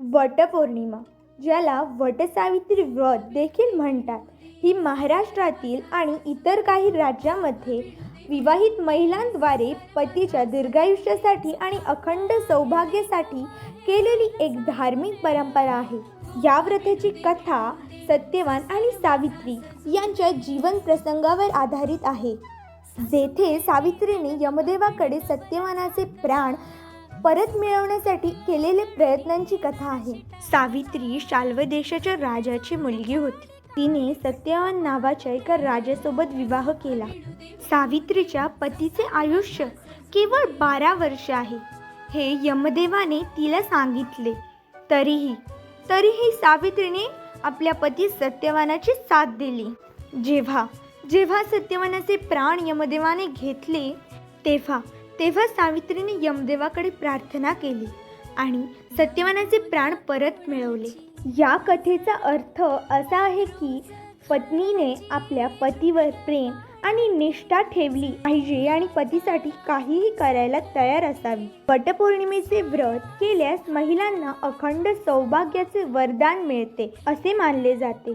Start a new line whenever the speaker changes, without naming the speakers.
वटपौर्णिमा ज्याला वटसावित्री व्रत देखील म्हणतात. ही महाराष्ट्रातील आणि इतर काही राज्यामध्ये विवाहित महिलांद्वारे पतीच्या दीर्घायुष्यासाठी आणि अखंड सौभाग्यासाठी केलेली एक धार्मिक परंपरा आहे. या व्रताची कथा सत्यवान आणि सावित्री यांच्या जीवन प्रसंगावर आधारित आहे. जेथे सावित्रीने यमदेवाकडे सत्यवानाचे प्राण परत मिळवण्यासाठी केलेल्या प्रयत्नांची कथा आहे. सावित्री शाल्व देशाच्या राजाची मुलगी होती. तिने सत्यवान नावाच्या एका राजासोबत विवाह केला. सावित्रीच्या पतीचे आयुष्य केवळ बारा वर्ष आहे. हे यमदेवाने तिला सांगितले. तरीही तरीही सावित्रीने आपल्या पती सत्यवानाची साथ दिली. जेव्हा जेव्हा सत्यवानाचे प्राण यमदेवाने घेतले तेव्हा तेव्हा सावित्रीने यमदेवाकडे प्रार्थना केली आणि सत्यवानाचे प्राण परत मिळवले. या कथेचा अर्थ असा आहे की पत्नीने आपल्या पतीवर प्रेम आणि निष्ठा ठेवली पाहिजे आणि पतीसाठी काहीही करायला तयार असावी. वटपौर्णिमेचे व्रत केल्यास महिलांना अखंड सौभाग्याचे वरदान मिळते असे मानले जाते.